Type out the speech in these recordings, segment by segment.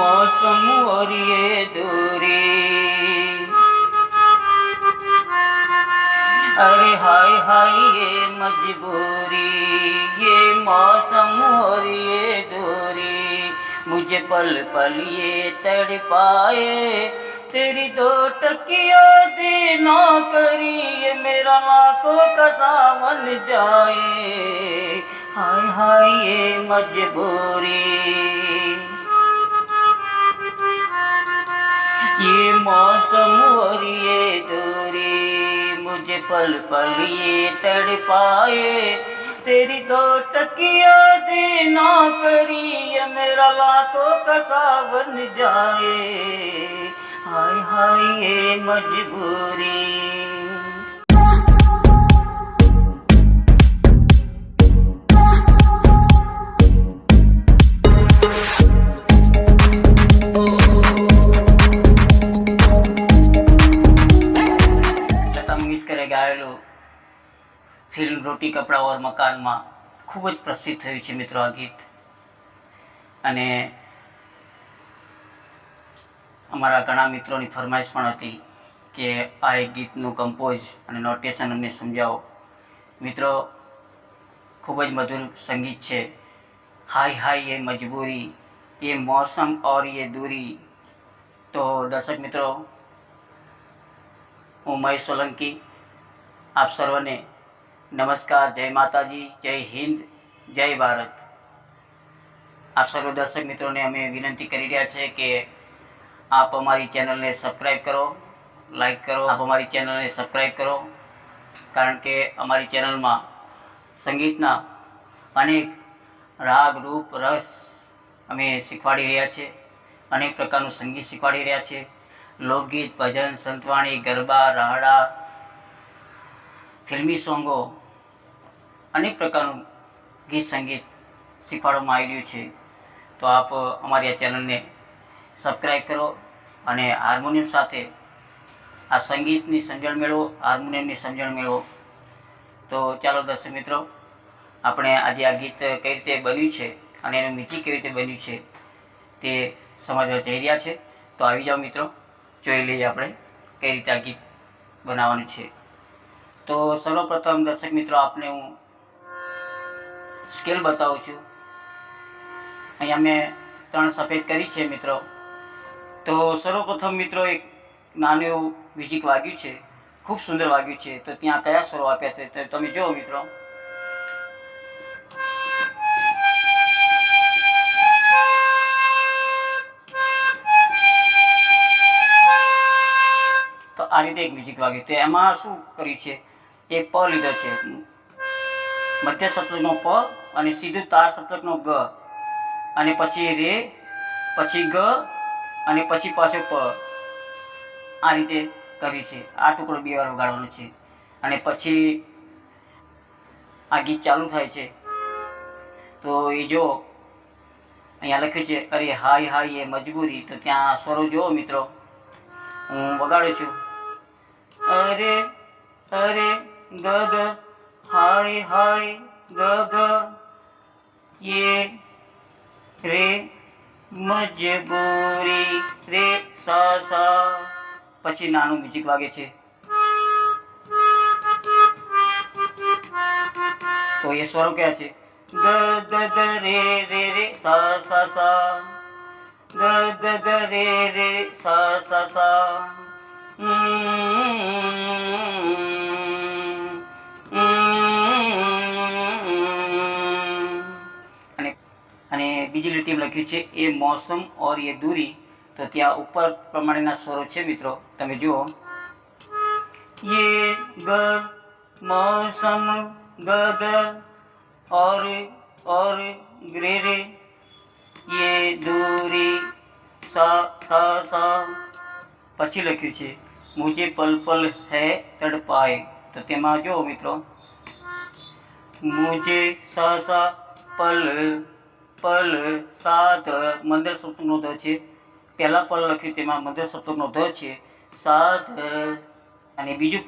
मौसम और ये दूरी। अरे हाय हाय ये मजबूरी, ये मौसम और ये दूरी। मुझे पल पल ये तड़पाए, तेरी दो टकिया दी नौकरी ये मेरा लाखों का सावन जाए। हाय हाय ये मजबूरी। ये मौसम और ये दूरी मुझे पल पल ये तड़पाए तेरी दो टकिया दी नौकरी ये मेरा लाखों का सावन जाए हाय हाय ये मजबूरी ફિલ્મ રોટી કપડા ઓર મકાનમાં ખૂબ જ પ્રસિદ્ધ થયું છે મિત્રો આ ગીત. અને અમારા ઘણા મિત્રોની ફરમાઈશ પણ હતી કે આ એક ગીતનું કમ્પોઝ અને નોટેશન અમને સમજાવો. મિત્રો, ખૂબ જ મધુર સંગીત છે. હાય હાય એ મજબૂરી, એ મોસમ ઓર એ દૂરી. તો દર્શક મિત્રો, હું મહેશ સોલંકી, આપ સર્વને નમસ્કાર, જય માતાજી, જય હિન્દ, જય ભારત. આપ સર્વ દર્શક મિત્રોને અમે વિનંતી કરી રહ્યા છીએ કે આપ અમારી ચેનલને સબસ્ક્રાઈબ કરો લાઈક કરો, આપ અમારી ચેનલને સબસ્ક્રાઈબ કરો, કારણ કે અમારી ચેનલમાં સંગીતના અનેક રાગ, રૂપ, રસ અમે શીખવાડી રહ્યા છીએ અનેક પ્રકારનું સંગીત શીખવાડી રહ્યા છીએ લોકગીત, ભજન, સંતવાણી, ગરબા રાહડા ફિલ્મી સોંગો અનેક પ્રકારનું ગીત સંગીત શીખવાડવામાં આવી રહ્યું છે. તો આપ અમારી આ ચેનલને સબસ્ક્રાઈબ કરો અને હાર્મોનિયમ સાથે આ સંગીતની સમજણ મેળવો, હાર્મોનિયમની સમજણ મેળવો. તો ચાલો દર્શક મિત્રો, આપણે આજે આ ગીત કઈ રીતે બન્યું છે અને એનું મ્યુઝિક કેવી રીતે બન્યું છે તે સમજવા જઈ રહ્યા છે. તો આવી જાઓ મિત્રો, જોઈ લઈએ આપણે કઈ રીતે આ ગીત બનાવવાનું છે. તો સર્વપ્રથમ દર્શક મિત્રો, આપને હું સ્કેલ બતાવું છું. અહીંયા મેં ત્રણ સફેદ કરી છે મિત્રો. તો સર્વપ્રથમ મિત્રો એક નાનું એવું મ્યુઝિક વાગ્યું છે. ખૂબ સુંદર વાગ્યું છે. તો ત્યાં કયા સ્વરો આપ્યા છે તો તમે જુઓ મિત્રો. તો આ રીતે એક મ્યુઝિક વાગ્યું. તો એમાં શું કર્યું છે? એ પ લીધો છે. મધ્ય સપ્તકનો પ અને સીધું તાર સપ્તકનો ગ. અને પછી રે, પછી ગ, અને પછી પાછો પ. આ રીતે કર્યું છે. આ ટુકડો બે વાર વગાડવાનો છે. અને પછી આ ગીત ચાલુ થાય છે. તો એ જો, અહીંયા લખ્યું છે, અરે હાય હાય એ મજબૂરી. તો ત્યાં સ્વરો જુઓ મિત્રો. હું વગાડું છું. અરે અરે, ગ હાય હાય ગગ યે રે મજબૂરી રે સા સા પછી નાનું મ્યુઝિક વાગે છે. તો એ સ્વરો કયા છે? ગ ગ દ, રે રે રે, સા સા સા. દ દ ગ રે રે, સા સા સા. બીજી લીટીમાં લખ્યું છે એ મોસમ ઓર એ દૂરી તો ત્યાં ઉપર પ્રમાણેના સ્વરો છે મિત્રો તમે જુઓ ये ग मौसम ग ग और और ग्रे रे ये दूरी सा सा સા પછી લખ્યું છે મુજે પલ પલ હે તડપાય તો તેમાં જો મિત્રો મુજે સા સા પલ પલ સાત મંદર સપ્તકનો ધ છે. પહેલાં પલ લખ્યું તેમાં મંદર સપ્તકનો ધ છે. સાત અને બીજું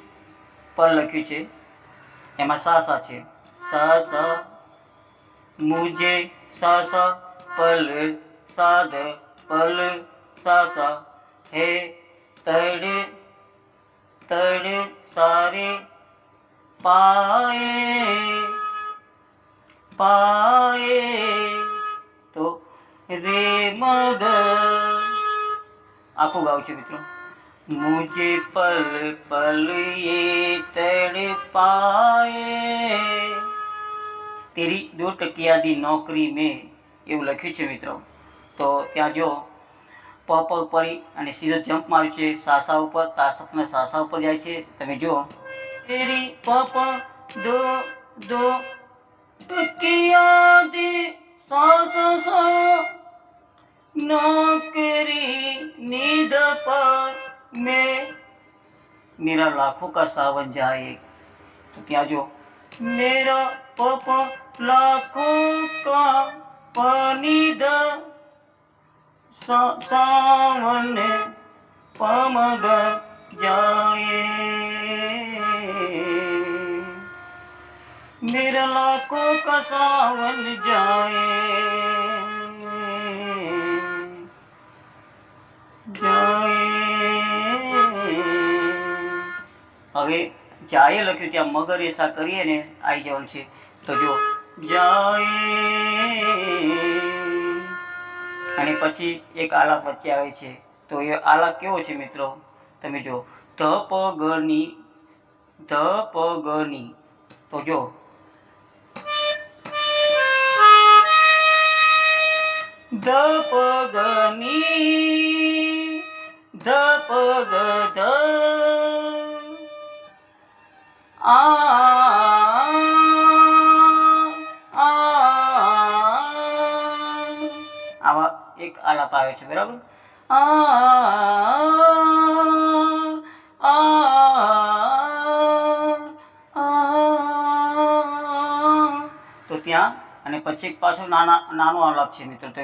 પલ લખ્યું છે. એમાં સા સા છે. સા સા મુજે સા સા પલ સાધ પલ સા સા હે તડ તડ સારે પાએ પાએ તો રે મગ આખું ગાવ છે મિત્રો. મુજે પલ પલ એ તડપાએ તેરી દો ટકિયાદી નોકરી મેં એવું લખ્યું છે મિત્રો. તો ત્યાં જો પ પર પરી અને સીધો જમ્પ માર્યું છે, સાસા ઉપર તાસકના સાસા ઉપર જાય છે. તમે જુઓ. તેરી પ પ દો દો ટકિયાદી पर में मेरा लाखों का सावन जाए तो क्या जो मेरा पापा लाखों का पानी द सा, सावन पमग जाए मेरा लाखों का सावन जाए હવે જાય લખ્યું ત્યાં મગર એસા કરીએ ને આવી જવાનું છે. તો જો જાય અને પછી એક આલાપ વચ્ચે આવે છે. તો એ આલાપ કેવો છે મિત્રો? તમે જો ધ પ ગ ની ધ પ તો જો ધપગની ધપગ ધ આવા એક આલાપ આવે છે, બરાબર? તો ત્યાં, અને પછી એક પાછો નાના, નાનો આલાપ છે, મિત્રો તો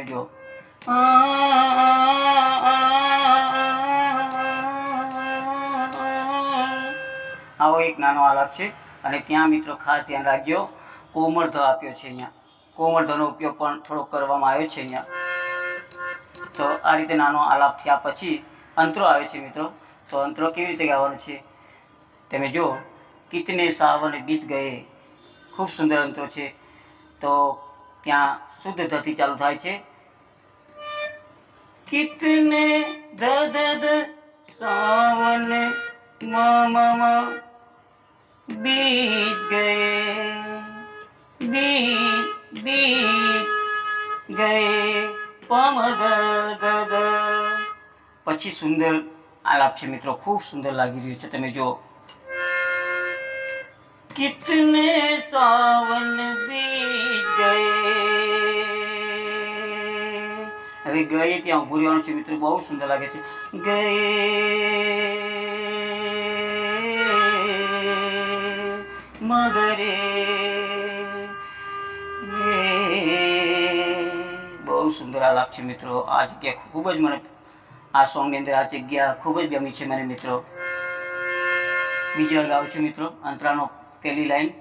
આવો એક નાનો આલાપ છે. અને ત્યાં મિત્રો ખાસ ધ્યાન રાખજો કોમળ ધ આપ્યો છે અહીંયા. કોમળ ધનો ઉપયોગ પણ થોડો કરવામાં આવ્યો છે અહીંયા. તો આ રીતે નાનો આલાપ થયા પછી અંતરો આવે છે મિત્રો. તો અંતરો કેવી રીતે ગાવાનો છે? તમે જો કિતને સાવન બીત ગયે. ખૂબ સુંદર અંતરો છે. તો ત્યાં શુદ્ધ ધથી ચાલુ થાય છે. કિતને ધ દ સાવન મા મ बीत गए बीत बीत गए પમ ગ ગ ગ પછી સુંદર આલાપ છે મિત્રો ખૂબ સુંદર લાગી રહ્યું છે તમે જો કિતને સાવન બીત ગયે હવે ગયે ત્યાં ઉભું રહેવાનું છે મિત્રો બહુ સુંદર લાગે છે ગયે મગરે બહુ સુંદર આલાપ છે મિત્રો આ જગ્યા ખૂબ જ મને આ સોંગની અંદર આ જગ્યા ખૂબ જ ગમી છે મને મિત્રો બીજો અગાઉ છે મિત્રો અંતરાનો પહેલી લાઈન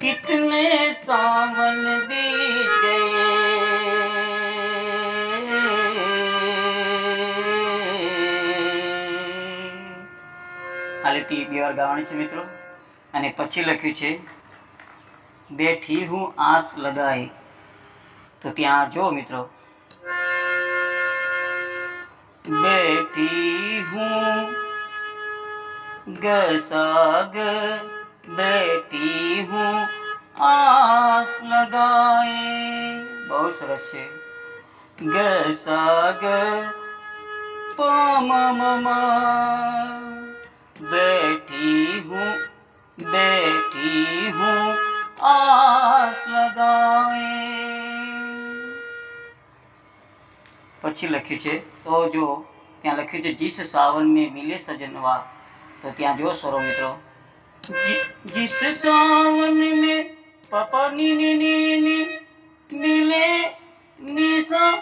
કિતને સાવન બીત ગયે આ લીટી બે વાર ગાવાની છે મિત્રો અને પછી લખ્યું છે, બેઠી હું આસ લગાઈ તો ત્યાં જો મિત્રો. બેઠી હું ગસાગ, બેઠી હું આસ લગાઈ બહુ સરસ છે. ગસાગ, પમ બેઠી બેઠી હું આસ લગાવે પછી લખ્યું છે, તો જો ત્યાં લખ્યું છે, જીસ સાવન મેં મિલે સજનવા. તો ત્યાં જો સરો મિત્રો. જીસ સાવન મેં પપા ની ની ની ની મિલે નિસા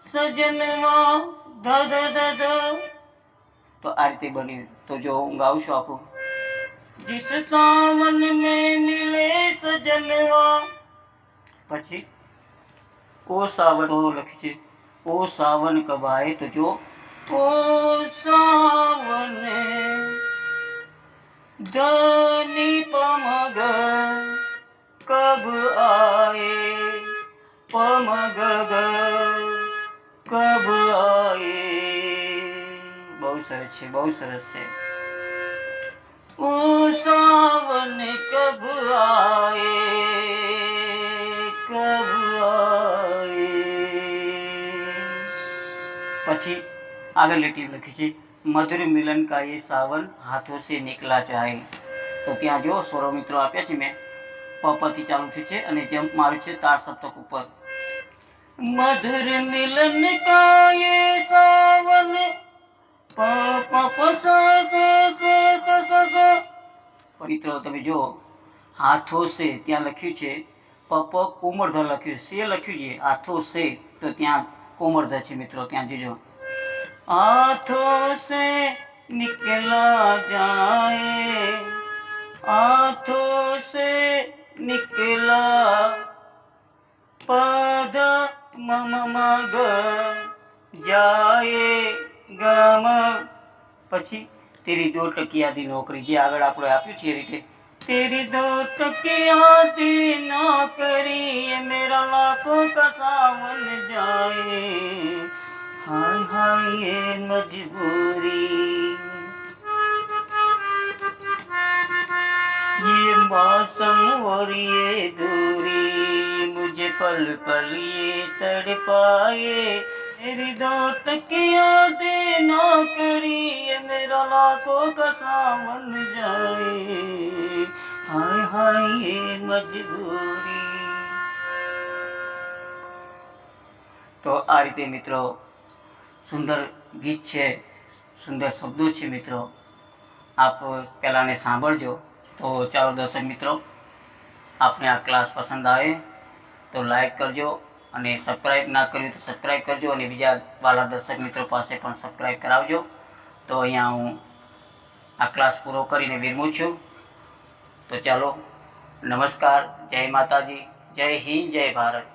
સજનવા. ધ ધ ધ. તો આ રીતે બન્યું. તો જો હું ગાઉં છું આખું. जिस सावन में मिले सजनवा पछी, ओ सावन ओ लखजे ओ सावन कब आए तो जो ओ सावन धनी पमग, कब आए? पमग कब आए? बहुत सरस बहुत सरस वो सावन कब आए कब आए। પછી આગળ લીટી લખી છે મધુર મિલન કા એ સાવન હાથો સે નીકળા જાય તો ત્યાં જો સ્વરો મિત્રો આપ્યા છે મેં પપથી ચાલુ થયું છે અને જમ્પ માર્યું છે તાર સપ્તક ઉપર. મધુર મિલન કા એ સાવન મિત્રો તમે જો હાથો છે ત્યાં લખ્યું છે પ પ કોમર્ધ લખ્યું છે. લખ્યું છે, હાથો છે તો ત્યાં કોમર્ધ છે મિત્રો, ત્યાં જોજો. હાથો છે નિકલા જાય. હાથો છે નિકલા પદ મમ મગ જાય. ગમ પછી તેરી દો ટકિયાથી નોકરી જે આગળ આપણે આપ્યું છે એ રીતે તેરી દો ટકિયાથી નોકરી ये मेरा लाखों का सावन जाए हाय हाय ये मजबूरी ये मौसम और ये दूरी मुझे पल पल ये तड़पाए मेरी दो टकिया दे नौकरी ये मेरा लाखों का सावन जाए हाय हाय ये मजबूरी તો આ રીતે મિત્રો સુંદર ગીત છે સુંદર શબ્દો છે મિત્રો આપ પહેલાંને સાંભળજો તો ચાલો દર્શક મિત્રો આપને આ ક્લાસ પસંદ આવે તો લાઈક કરજો અને સબસ્ક્રાઈબ ના કર્યું તો સબસ્ક્રાઈબ કરજો અને બીજા વાલા દર્શક મિત્રો પાસે પણ સબસ્ક્રાઈબ કરાવજો. તો અહીંયા હું આ ક્લાસ પૂરો કરીને વિરમું છું. તો ચાલો, નમસ્કાર, જય માતાજી, જય હિન્દ, જય ભારત.